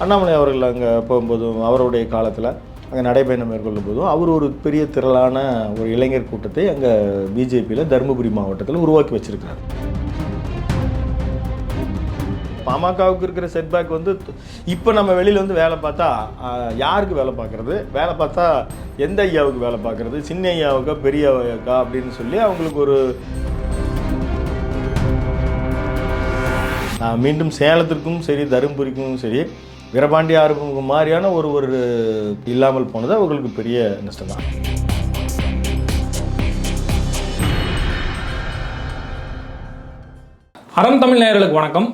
அண்ணாமலை அவர்கள் அங்கே போகும்போதும் அவருடைய காலத்தில் அங்கே நடைபயணம் மேற்கொள்ளும் போதும் அவர் ஒரு பெரிய திரளான ஒரு இளைஞர் கூட்டத்தை அங்கே பிஜேபியில் தருமபுரி மாவட்டத்தில் உருவாக்கி வச்சிருக்காரு பாமகவுக்கு இருக்கிற செட்பேக் வந்து இப்போ நம்ம வெளியில் வந்து வேலை பார்த்தா யாருக்கு வேலை பார்க்குறது? வேலை பார்த்தா எந்த ஐயாவுக்கு வேலை பார்க்குறது? சின்ன ஐயாவுக்கா பெரிய ஐயாவுக்கா அப்படின்னு சொல்லி அவங்களுக்கு ஒரு மீண்டும் சேலத்திற்கும் சரி தருமபுரிக்கும் சரி வீரபாண்டி ஆறுமுகம் மாதிரியான ஒரு ஒரு இல்லாமல் போனது அவங்களுக்கு பெரிய நஷ்டம் தான் அறம் தமிழ் நேயர்களுக்கு வணக்கம்.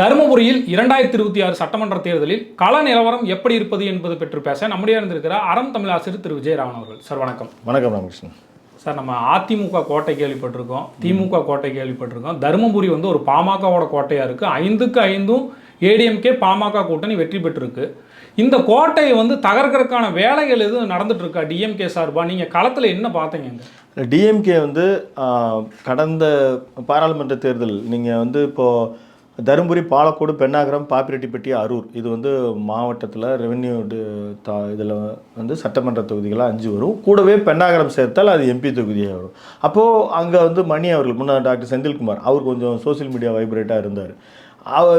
தருமபுரியில் இரண்டாயிரத்தி இருபத்தி ஆறு சட்டமன்ற தேர்தலில் கள நிலவரம் எப்படி இருப்பது என்பது பற்றி பேச நம்முடைய இருந்திருக்கிறார் அறம் தமிழ் ஆசிரியர் திரு. விஜயராமன் அவர்கள். சார் வணக்கம். வணக்கம் ராமகிருஷ்ணன். சார் நம்ம அதிமுக கோட்டை கேள்விப்பட்டிருக்கோம் திமுக கோட்டை கேள்விப்பட்டிருக்கோம். தருமபுரி வந்து ஒரு பாமகவோட கோட்டையா இருக்கு. ஐந்துக்கு ஐந்தும் ஏடிஎம்கே பாமக கூட்டணி வெற்றி பெற்றிருக்கு. இந்த கோட்டையை வந்து தகர்க்கறதுக்கான வேலைகள் எதுவும் நடந்துட்டு இருக்கா டிஎம்கே சார்பா? நீங்க களத்தில் என்ன பார்த்தீங்க டிஎம்கே வந்து கடந்த பாராளுமன்ற தேர்தல் நீங்கள் வந்து இப்போது தருமபுரி பாலக்கோடு பெண்ணாகரம் பாப்பிரெட்டிப்பட்டி அரூர் இது வந்து மாவட்டத்தில் ரெவென்யூ தா இதில் வந்து சட்டமன்ற தொகுதிகளாக அஞ்சு வரும். கூடவே பெண்ணாகரம் சேர்த்தால் அது எம்பி தொகுதியாக வரும். அப்போது அங்கே வந்து மணி அவர்கள் முன்னாள் டாக்டர் செந்தில்குமார் அவர் கொஞ்சம் சோஷியல் மீடியா வைப்ரேட்டாக இருந்தார்.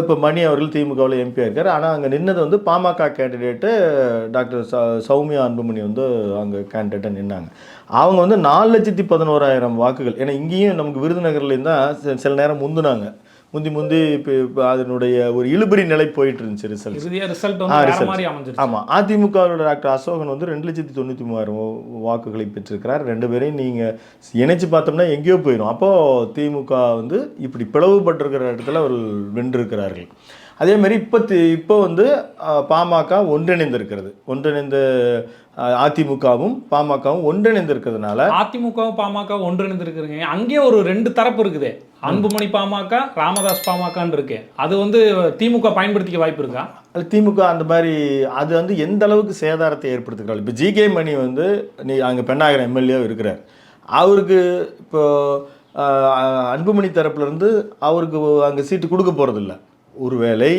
இப்போ மணி அவர்கள் திமுகவில் எம்பியாக இருக்கார். ஆனால் அங்கே நின்னது வந்து பாமக கேண்டிடேட்டு டாக்டர் ச சௌமியா அன்புமணி வந்து அங்கே கேண்டிடேட்டாக நின்னாங்க. அவங்க வந்து நாலு லட்சத்தி பதினோராயிரம் வாக்குகள். ஏன்னா இங்கேயும் நமக்கு விருதுநகர்லேயும் தான் சில நேரம் முந்துனாங்க. முந்தி முந்தி இப்போ இப்போ அதனுடைய ஒரு இழுபறி நிலை போயிட்டு இருந்துச்சு ரிசல்ட் ரிசல்ட் அமைஞ்சிருச்சு. ஆமாம் அதிமுகவோட டாக்டர் அசோகன் வந்து ரெண்டு லட்சத்தி தொண்ணூற்றி மூவாயிரம் வாக்குகளை பெற்றிருக்கிறார். ரெண்டு பேரையும் நீங்கள் இணைச்சு பார்த்தோம்னா எங்கேயோ போயிடும் அப்போது திமுக வந்து இப்படி பிளவுபட்டிருக்கிற இடத்துல அவர் வென்றிருக்கிறார்கள் அதே மாதிரி இப்போ இப்போ வந்து பாமக ஒன்றிணைந்திருக்கிறது. ஒன்றிணைந்த அதிமுகவும் பாமகவும் ஒன்றிணைந்திருக்கிறதுனால அதிமுகவும் பாமக ஒன்றிணைந்து இருக்கிறீங்க அங்கேயே ஒரு ரெண்டு தரப்பு இருக்குதே. அன்புமணி பாமக ராமதாஸ் பாமகன்னு இருக்கு. அது வந்து திமுக பயன்படுத்திக்க வாய்ப்பு இருக்கா? அது திமுக அந்த மாதிரி அது வந்து எந்த அளவுக்கு சேதாரத்தை ஏற்படுத்துகிறாள் இப்போ ஜிகே மணி வந்து நீ அங்கே பெண்ணாகிற எம்எல்ஏ இருக்கிறார். அவருக்கு இப்போ அன்புமணி தரப்புலேருந்து அவருக்கு அங்கே சீட்டு கொடுக்க போகிறதில்ல ஒருவேளை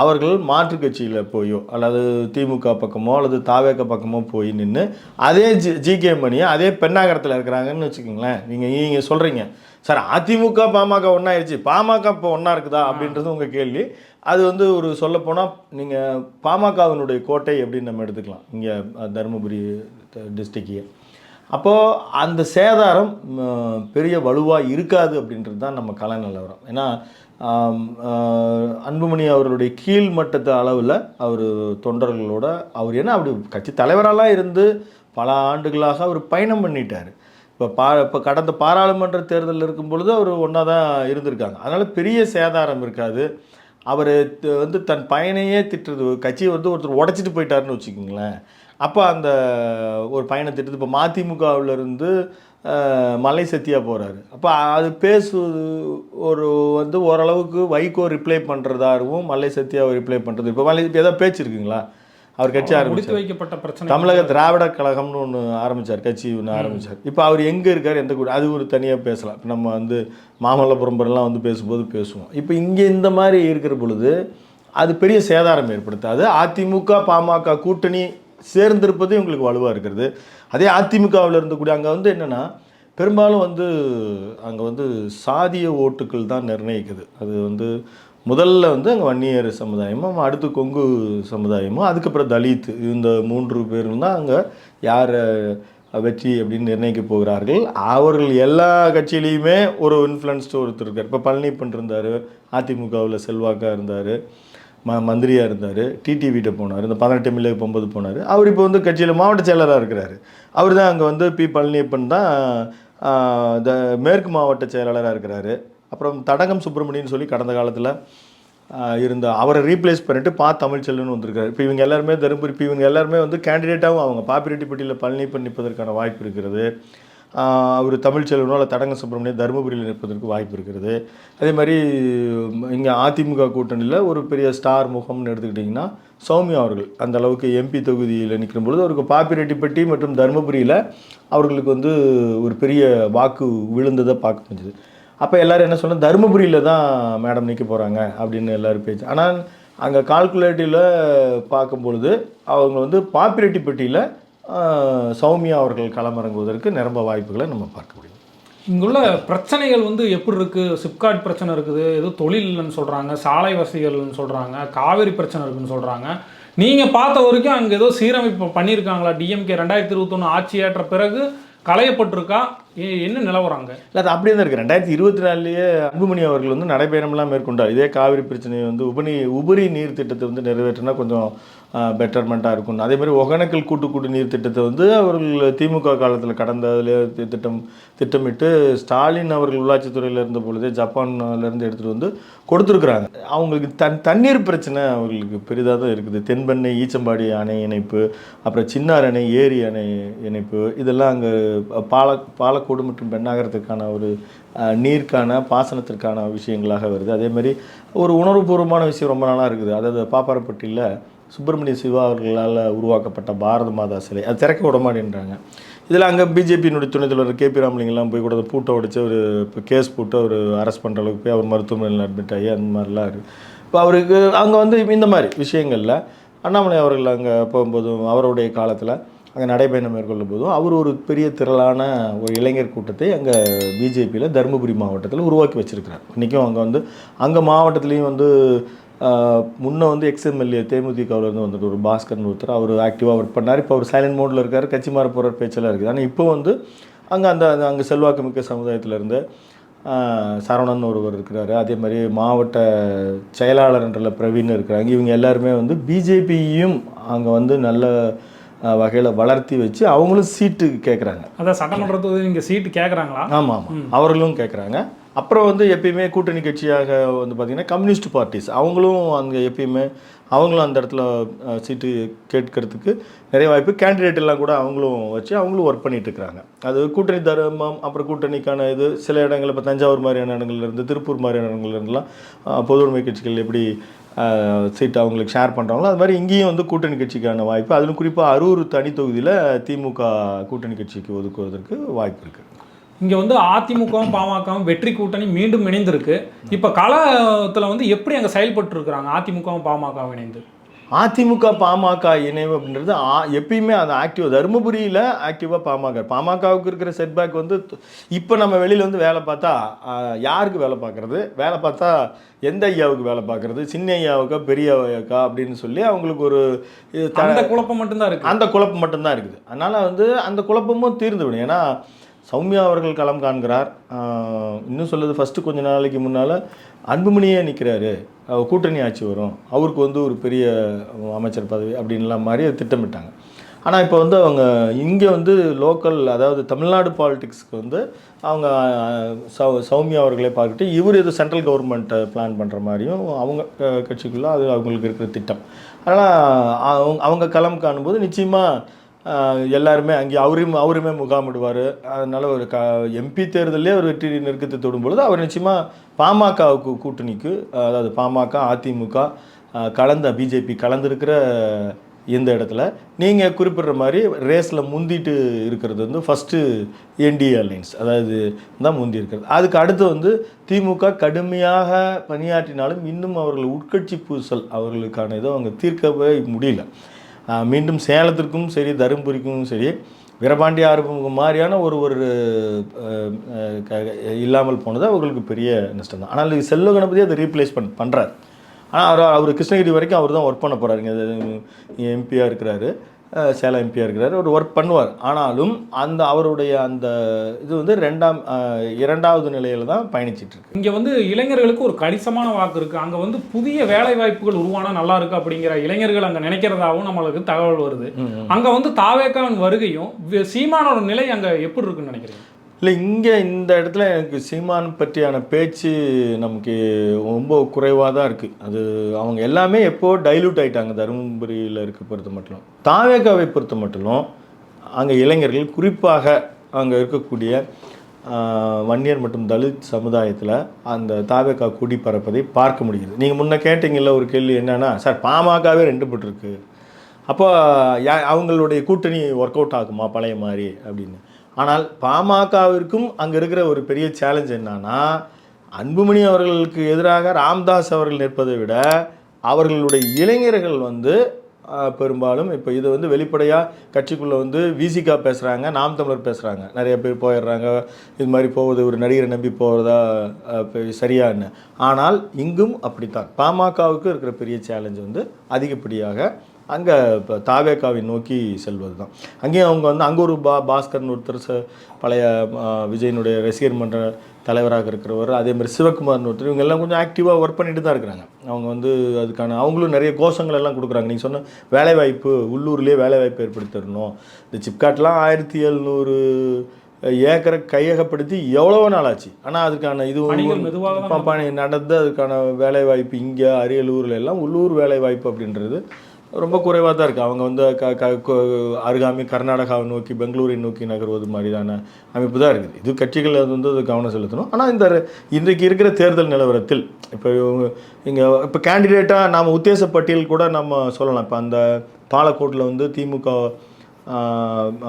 அவர்கள் மாற்று கட்சியில் போயோ அல்லது திமுக பக்கமோ அல்லது தாவேக்க பக்கமோ போய் நின்று அதே ஜி ஜிகே மணியை அதே பெண்ணாகரத்தில் இருக்கிறாங்கன்னு வச்சுக்கோங்களேன். நீங்கள் நீங்கள் சொல்கிறீங்க சார் அதிமுக பாமக ஒன்றாயிருச்சு பாமக இப்போ ஒன்றா இருக்குதா அப்படின்றது உங்கள் கேள்வி. அது வந்து ஒரு சொல்லப்போனால் நீங்கள் பாமகவினுடைய கோட்டை அப்படின்னு நம்ம எடுத்துக்கலாம். இங்கே தருமபுரி டிஸ்ட்ரிக்டையே அப்போது அந்த சேதாரம் பெரிய வலுவாக இருக்காது அப்படின்றது தான் நம்ம கலை நிலவரம். ஏன்னா அன்புமணி அவர்களுடைய கீழ் மட்டத்து அளவில் அவர் தொண்டர்களோட அவர் என்ன அப்படி கட்சி தலைவராலாம் இருந்து பல ஆண்டுகளாக அவர் பயணம் பண்ணிட்டார். இப்போ பா இப்போ கடந்த பாராளுமன்ற தேர்தலில் இருக்கும் பொழுது அவர் ஒன்றா தான் இருந்திருக்காங்க. அதனால் பெரிய சேதாரம் இருக்காது. அவர் வந்து தன் பயனையே திட்டுறது கட்சியை வந்து ஒருத்தர் உடச்சிட்டு போயிட்டாருன்னு வச்சுக்கோங்களேன். அப்போ அந்த ஒரு பயணம் திட்டது இப்போ மதிமுகவில் இருந்து அஹ், மலை சத்தியா போகிறாரு அப்போ அது பேசுவது ஒரு வந்து ஓரளவுக்கு வைகோ ரிப்ளை பண்ணுறதாகவும் மலை சத்தியாவை ரிப்ளை பண்ணுறது இப்போ மலை இப்போ ஏதாவது பேச்சு இருக்குங்களா? அவர் கட்சி முடித்து ஆரம்பிச்சார். வைக்கப்பட்ட பிரச்சனை. தமிழக திராவிட கழகம்னு ஒன்று ஆரம்பிச்சார் கட்சி ஒன்று ஆரம்பிச்சார். இப்போ அவர் எங்கே இருக்கார் எந்த கூட அது ஒரு தனியாக பேசலாம். இப்போ நம்ம வந்து மாமல்லபுரம் எல்லாம் வந்து பேசும்போது பேசுவோம். இப்போ இங்கே இந்த மாதிரி இருக்கிற பொழுது அது பெரிய சேதாரம் ஏற்படுத்தாது. அதிமுக பாமக கூட்டணி சேர்ந்திருப்பது இவங்களுக்கு வலுவாக இருக்கிறது. அதே அதிமுகவில் இருந்தக்கூடிய அங்கே வந்து என்னென்னா பெரும்பாலும் வந்து அங்கே வந்து சாதிய ஓட்டுக்கள் தான் நிர்ணயிக்குது. அது வந்து முதல்ல வந்து அங்கே வன்னியர் சமுதாயமும் அடுத்து கொங்கு சமுதாயமும் அதுக்கப்புறம் தலித் இந்த மூன்று பேரும் தான் அங்கே யார் வெற்றி அப்படின்னு நிர்ணயிக்க போகிறார்கள். அவர்கள் எல்லா கட்சியிலையுமே ஒரு இன்ஃப்ளூயன்ஸ்டு ஒருத்தர் இருக்கார். இப்போ பழனிப்பன் இருந்தார் அதிமுகவில் செல்வாக்காக இருந்தார். ம மந்திரியாக இருந்தார் டிடிவிட்ட போனார் இந்த பதினெட்டு எம்எல்ஏ போகும்போது போனார். அவர் இப்போ வந்து கட்சியில் மாவட்ட செயலராக இருக்கிறாரு. அவர் தான் அங்கே வந்து பி. பழனியப்பன் தான் இந்த மேற்கு மாவட்ட செயலாளராக இருக்கிறாரு. அப்புறம் தடகம் சுப்பிரமணியன் சொல்லி கடந்த காலத்தில் இருந்த அவரை ரீப்ளேஸ் பண்ணிட்டு பா. தமிழ்ச்செல்வன் வந்திருக்காரு. இப்போ இவங்க எல்லாருமே தருமபுரி இப்போ இவங்க எல்லாருமே வந்து கேண்டிடேட்டாகவும் அவங்க. பாப்பிரெட்டிப்பட்டியில் பழனிப்பன் நிற்பதற்கான வாய்ப்பு இருக்கிறது. அவர் தமிழ்ச்செல்வனோ அல்ல தடங்க சுப்பிரமணியம் தருமபுரியில் நிற்பதற்கு வாய்ப்பு இருக்கிறது. அதே மாதிரி இங்கே அதிமுக கூட்டணியில் ஒரு பெரிய ஸ்டார் முகம்னு எடுத்துக்கிட்டிங்கன்னா சௌமியா அவர்கள். அந்த அளவுக்கு எம்பி தொகுதியில் நிற்கும் பொழுது அவருக்கு பாப்பிரெட்டிப்பட்டி மற்றும் தருமபுரியில் அவர்களுக்கு வந்து ஒரு பெரிய வாக்கு விழுந்ததை பார்க்க முடிஞ்சது. அப்போ எல்லோரும் என்ன சொன்னால் தருமபுரியில் தான் மேடம் நிற்க போகிறாங்க அப்படின்னு எல்லோரும் பேச்சு. ஆனால் அங்கே கால்குலேட்டிவில் பார்க்கும் பொழுது அவங்க வந்து பாப்பிரெட்டிப்பட்டியில் சௌமியா அவர்கள் களமிறங்குவதற்கு நிரம்ப வாய்ப்புகளை நம்ம பார்க்க முடியும். இங்குள்ள பிரச்சனைகள் வந்து எப்படி இருக்கு? சிப்காட் பிரச்சனை இருக்குது ஏதோ தொழில் இல்லைன்னு சொல்றாங்க சாலை வசதிகள்னு சொல்றாங்க காவிரி பிரச்சனை இருக்குன்னு சொல்றாங்க. நீங்க பார்த்த வரைக்கும் அங்க ஏதோ சீரமைப்பு பண்ணியிருக்காங்களா? டிஎம்கே ரெண்டாயிரத்தி இருபத்தொன்று ஆட்சி ஏற்ற பிறகு களையப்பட்டிருக்கா? என்ன நிலவராங்க இல்லை அது அப்படியே தான் இருக்குது ரெண்டாயிரத்தி இருபத்தி நாலுலேயே அன்புமணி அவர்கள் வந்து நடைபயணம்லாம் மேற்கொண்டார். இதே காவிரி பிரச்சனையை வந்து உபரி உபரி நீர் திட்டத்தை வந்து நிறைவேற்றினா கொஞ்சம் பெட்டர்மெண்ட்டாக இருக்கும் அதே மாதிரி ஒகேனக்கல் கூட்டு குடிநீர் நீர் திட்டத்தை வந்து அவர்கள் திமுக காலத்தில் கடந்த அதில் திட்டம் திட்டமிட்டு ஸ்டாலின் அவர்கள் உள்ளாட்சித்துறையில் இருந்த பொழுதே ஜப்பான்லேருந்து எடுத்துகிட்டு வந்து கொடுத்துருக்குறாங்க. அவங்களுக்கு தன் தண்ணீர் பிரச்சனை அவர்களுக்கு பெரிதாக தான் இருக்குது. தென்பெண்ணை ஈச்சம்பாடி அணை இணைப்பு அப்புறம் சின்னார் அணை ஏரி அணை இணைப்பு இதெல்லாம் அங்கே பால பாலக்கோடு மற்றும் பெண்ணாகரத்துக்கான ஒரு நீருக்கான பாசனத்திற்கான விஷயங்களாக வருது. அதே மாதிரி ஒரு உணர்வுபூர்வமான விஷயம் ரொம்ப நாளாக இருக்குது. அதாவது பாப்பாரப்பட்டியில் சுப்பிரமணிய சிவா அவர்களால் உருவாக்கப்பட்ட பாரத மாதா சிலை. அது திறக்க விட மாட்டேன்றாங்க. இதில் அங்கே பிஜேபியினுடைய துணைத் தலைவர் கே பி ராமலிங்கெல்லாம் போய் கூட அந்த பூட்டை உடைச்சு ஒரு இப்போ கேஸ் போட்டு அவர் அரெஸ்ட் பண்ணுற அளவுக்கு போய் அவர் மருத்துவமனையில் அட்மிட் ஆகி அந்த மாதிரிலாம் இருக்குது இப்போ அவருக்கு அங்கே வந்து இந்த மாதிரி விஷயங்களில் அண்ணாமலை அவர்கள் அங்கே போகும்போதும் அவருடைய காலத்தில் அங்கே நடைபயணம் மேற்கொள்ளும் போதும் அவர் ஒரு பெரிய திரளான ஒரு இளைஞர் கூட்டத்தை அங்கே பிஜேபியில் தருமபுரி மாவட்டத்தில் உருவாக்கி வச்சுருக்கிறார். இன்றைக்கும் அங்கே வந்து அங்கே மாவட்டத்துலேயும் வந்து முன்ன வந்து எக்ஸ்எம்எல்ஏ தேமுதிகவிலேருந்து வந்துட்டு ஒரு பாஸ்கர்னு ஒருத்தர் அவர் ஆக்டிவாக ஒர்க் பண்ணார். இப்போ அவர் சைலண்ட் மோடில் இருக்கார் கட்சி மாற போகிற பேச்செல்லாம் இருக்குது. ஆனால் இப்போ வந்து அங்கே அந்த அந்த அங்கே செல்வாக்கு மிக்க சமுதாயத்திலேருந்து சரவணன் ஒருவர் இருக்கிறாரு. அதே மாதிரி மாவட்ட செயலாளர்ன்றல பிரவீன் இருக்கிறாங்க இவங்க எல்லாருமே வந்து பிஜேபியும் அங்கே வந்து நல்ல வகையில் வளர்த்தி வச்சு அவங்களும் சீட்டு கேட்குறாங்க அதான் சட்டமன்றத்துக்கு இங்க சீட்டு கேட்குறாங்களா ஆமாம் ஆமாம் அவர்களும் கேட்குறாங்க அப்புறம் வந்து எப்பயுமே கூட்டணி கட்சியாக வந்து பார்த்திங்கன்னா கம்யூனிஸ்ட் பார்ட்டிஸ் அவங்களும் அங்கே எப்பயுமே அவங்களும் அந்த இடத்துல சீட்டு கேட்கறதுக்கு நிறைய வாய்ப்பு. கேண்டிடேட் எல்லாம் கூட அவங்களும் வச்சு அவங்களும் ஒர்க் பண்ணிட்டு இருக்கிறாங்க. அது கூட்டணி தர்மம் அப்புறம் கூட்டணிக்கான இது சில இடங்கள் இப்போ தஞ்சாவூர் மாதிரியான இடங்கள்ல இருந்து திருப்பூர் மாதிரியான இடங்கள்ல இருந்துலாம் பொது கட்சிகள் எப்படி சீட் அவங்களுக்கு ஷேர் பண்ணுறாங்களோ அது மாதிரி இங்கேயும் வந்து கூட்டணி கட்சிக்கான வாய்ப்பு. அதிலும் குறிப்பாக அரூர் தனி தொகுதியில் திமுக கூட்டணி கட்சிக்கு ஒதுக்குவதற்கு வாய்ப்பு இருக்குது இங்க வந்து அதிமுகவும் பாமகவும் வெற்றி கூட்டணி மீண்டும் இணைந்திருக்கு. இப்ப களத்துல வந்து எப்படி அங்க செயல்பட்டு இருக்கிறாங்க அதிமுகவும் பாமகவும் இணைந்து. அதிமுக பாமக இணைவு அப்படின்றது எப்பயுமே அது ஆக்டிவ் தருமபுரியில் ஆக்டிவாக பாமக. பாமகவுக்கு இருக்கிற செட்பேக் வந்து இப்போ நம்ம வெளியில் வந்து வேலை பார்த்தா யாருக்கு வேலை பார்க்குறது? வேலை பார்த்தா எந்த ஐயாவுக்கு வேலை பார்க்குறது? சின்ன ஐயாவுக்கா பெரிய ஐயாவுக்கா அப்படின்னு சொல்லி அவங்களுக்கு ஒரு அந்த குழப்பம் மட்டும்தான் இருக்கு. அந்த குழப்பம் மட்டும்தான் இருக்குது. அதனால் வந்து அந்த குழப்பமும் தீர்ந்து விடும். ஏன்னா சௌமியா அவர்கள் களம் காண்கிறார். இன்னும் சொல்லுது ஃபஸ்ட்டு கொஞ்ச நாளைக்கு முன்னால் அன்புமணியே நிற்கிறாரு கூட்டணி ஆட்சி வரும். அவருக்கு வந்து ஒரு பெரிய அமைச்சர் பதவி அப்படின்லாம் மாதிரி திட்டமிட்டாங்க. ஆனால் இப்போ வந்து அவங்க இங்கே வந்து லோக்கல் அதாவது தமிழ்நாடு பாலிடிக்ஸ்க்கு வந்து அவங்க சௌ சௌமியா அவர்களே பார்த்துட்டு இவர் இது சென்ட்ரல் கவர்மெண்ட்டை பிளான் பண்ணுற மாதிரியும் அவங்க கட்சிக்குள்ளே அது அவங்களுக்கு இருக்கிற திட்டம். ஆனால் அவங்க அவங்க களம் காணும்போது நிச்சயமாக எல்லாருமே அங்கே அவரும் அவருமே முகாமிடுவார். அதனால் ஒரு க எம்பி தேர்தலே ஒரு வெற்றி நெருக்கத்தை தொடும் பொழுது அவர் நிச்சயமாக பாமகவுக்கு கூட்டணிக்கு அதாவது பாமக அதிமுக கலந்த பிஜேபி கலந்துருக்கிற இந்த இடத்துல. நீங்கள் குறிப்பிடுற மாதிரி ரேஸில் முந்திட்டு இருக்கிறது வந்து ஃபஸ்ட்டு என்டிஏ அலைன்ஸ் அதாவது தான் முந்தி இருக்கிறது. அதுக்கு அடுத்து வந்து திமுக கடுமையாக பணியாற்றினாலும் இன்னும் அவர்கள் உட்கட்சி பூசல் அவர்களுக்கான இதை அவங்க தீர்க்கவே முடியல. மீண்டும் சேலத்திற்கும் சரி தருமபுரிக்கும் சரி வீரபாண்டி ஆறுமுகம் மாதிரியான ஒரு ஒரு க- இல்லாமல் போனது அவர்களுக்கு பெரிய நஷ்டம் தான் ஆனால் செல்வ கணபதி அதை ரீப்ளேஸ் பண் பண்ணுறார் ஆனால் அவர் அவர் கிருஷ்ணகிரி வரைக்கும் அவர் தான் ஒர்க் பண்ண போகிறாருங்க எம்பியாக இருக்கிறாரு. சேலம் எம்பியாக இருக்கிறாரு. அவர் ஒர்க் பண்ணுவார். ஆனாலும் அந்த அவருடைய அந்த இது வந்து ரெண்டாம் இரண்டாவது நிலையில் தான் பயணிச்சிட்டு இருக்கு. இங்க வந்து இளைஞர்களுக்கு ஒரு கணிசமான வாக்கு இருக்கு. அங்க வந்து புதிய வேலை வாய்ப்புகள் உருவானா நல்லா இருக்கு அப்படிங்கிற இளைஞர்கள் அங்க நினைக்கிறதாவும் நம்மளுக்கு தகவல் வருது. அங்க வந்து தாவேக்காவின் வருகையும் சீமானோட நிலை அங்க எப்படி இருக்குன்னு நினைக்கிறீங்க? இல்லை இங்கே இந்த இடத்துல எனக்கு சீமான் பற்றியான பேச்சு நமக்கு ரொம்ப குறைவாக தான் இருக்குது. அது அவங்க எல்லாமே எப்போ டைலூட் ஆயிட்டாங்க தருமபுரியில் இருக்க பொறுத்த மட்டும். தாவேகாவை பொறுத்த மட்டும் அங்கே இளைஞர்கள் குறிப்பாக அங்கே இருக்கக்கூடிய வன்னியர் மற்றும் தலித் சமுதாயத்தில் அந்த தாவேகா குடி பறப்பதை பார்க்க முடியுது நீங்கள் முன்ன கேட்டீங்கல்ல ஒரு கேள்வி என்னென்னா சார் பாமகவே ரெண்டு பட்டிருக்கு. அப்போ யா அவங்களுடைய கூட்டணி ஒர்க் அவுட் ஆகுமா பழைய மாதிரி? அப்படின்னு. ஆனால் பாமகவிற்கும் அங்கே இருக்கிற ஒரு பெரிய சேலஞ்ச் என்னன்னா அன்புமணி அவர்களுக்கு எதிராக ராம்தாஸ் அவர்கள் நிற்பதை விட அவர்களுடைய இளைஞர்கள் வந்து பெரும்பாலும் இப்போ இது வந்து வெளிப்படையாக கட்சிக்குள்ளே வந்து விசிகா பேசுகிறாங்க நாம் தமிழர் பேசுகிறாங்க நிறைய பேர் போயிடுறாங்க இது மாதிரி போவது ஒரு நடிகரை நம்பி போகிறதா சரியான்னு ஆனால் இங்கும் அப்படித்தான். பாமகவுக்கு இருக்கிற பெரிய சேலஞ்ச் வந்து அதிகப்படியாக அங்கே இப்போ தாவேக்காவை நோக்கி செல்வது தான் அங்கேயும் அவங்க வந்து அங்கே ஒரு பா பாஸ்கர்னு ஒருத்தர் ச பழைய விஜயனுடைய ரசிகர் மன்ற தலைவராக இருக்கிறவர் அதே மாதிரி சிவகுமார்னு ஒருத்தர் இவங்க எல்லாம் கொஞ்சம் ஆக்டிவாக ஒர்க் பண்ணிட்டு தான் இருக்கிறாங்க. அவங்க வந்து அதுக்கான அவங்களும் நிறைய கோஷங்கள் எல்லாம் கொடுக்குறாங்க. நீங்கள் சொன்ன வேலைவாய்ப்பு உள்ளூர்லேயே வேலைவாய்ப்பு ஏற்படுத்தி தரணும் இந்த சிப்காட்லாம் ஆயிரத்தி எழுநூறு ஏக்கரை கையகப்படுத்தி எவ்வளவோ நாள் ஆச்சு ஆனால் அதுக்கான இது மெதுவாக பணி நடந்து அதுக்கான வேலைவாய்ப்பு இங்கே அரியலூரில் எல்லாம் உள்ளூர் வேலைவாய்ப்பு அப்படின்றது ரொம்ப குறைவாக தான் இருக்குது அவங்க வந்து க க அருகாமை கர்நாடகாவை நோக்கி பெங்களூரை நோக்கி நகர்வது மாதிரியான அமைப்பு தான் இருக்குது. இது கட்சிகள் அது வந்து அது கவனம் செலுத்தணும். ஆனால் இந்த இன்றைக்கு இருக்கிற தேர்தல் நிலவரத்தில் இப்போ இங்கே இப்போ கேண்டிடேட்டாக நாம் உத்தேச பட்டியல் கூட நம்ம சொல்லலாம். இப்போ அந்த பாலக்கோட்டில் வந்து திமுக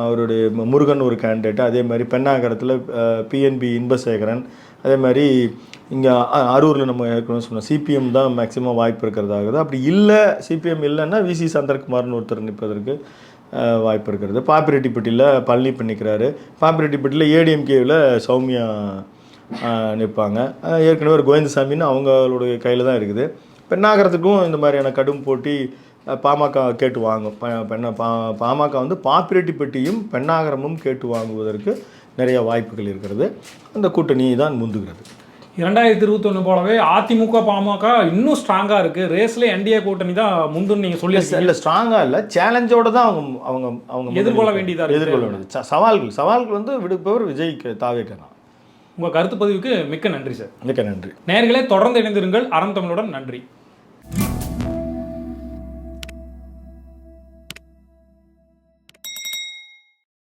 அவருடைய முருகன் ஒரு கேண்டிடேட் அதே மாதிரி பெண்ணாகரத்தில் பிஎன்பி இன்பசேகரன். அதே மாதிரி இங்கே அரூரில் நம்ம ஏற்கனவே சொன்னோம். சிபிஎம் தான் மேக்ஸிமம் வாய்ப்பு இருக்கிறதாகுது. அப்படி இல்லை சிபிஎம் இல்லைன்னா விசி சந்தர்குமார்னு ஒருத்தர் நிற்பதற்கு வாய்ப்பு இருக்கிறது. பாப்பிரெட்டிப்பட்டியில் பழனி பண்ணிக்கிறாரு பாப்பிரெட்டிப்பட்டியில் ஏடிஎம்கேவில் சௌமியா நிற்பாங்க. ஏற்கனவே ஒரு கோவிந்தசாமின்னு அவங்களுடைய கையில் தான் இருக்குது. பெண்ணாகரத்துக்கும் இந்த மாதிரியான கடும் போட்டி பாமக கேட்டு வாங்கும். ப- பெண்ண பா பாமக வந்து பாப்பிரெட்டிப்பட்டியும் பெண்ணாகரமும் கேட்டு வாங்குவதற்கு நிறைய வாய்ப்புகள் இருக்கிறது. அந்த கூட்டணி தான் முந்துகிறது. இரண்டாயிரத்தி இருபத்தொன்று போலவே அதிமுக பாமக இன்னும் ஸ்ட்ராங்காக இருக்கு. ரேஸ்ல என்டிஏ கூட்டணி தான் முந்துன்னு நீங்க சொல்லி இல்லை ஸ்ட்ராங்காக இல்லை. சேலஞ்சோட தான் அவங்க அவங்க அவங்க எதிர்கொள்ள வேண்டியதா இருக்கு. எதிர்கொள்ள வேண்டியது. சவால்கள் சவால்கள் வந்து விடுப்பவர் விஜய் தாவேக்கலாம் உங்க கருத்து பதிவுக்கு மிக்க நன்றி சார். மிக்க நன்றி. நேர்களே தொடர்ந்து இணைந்திருங்கள். அறம் தமிழுடன் நன்றி.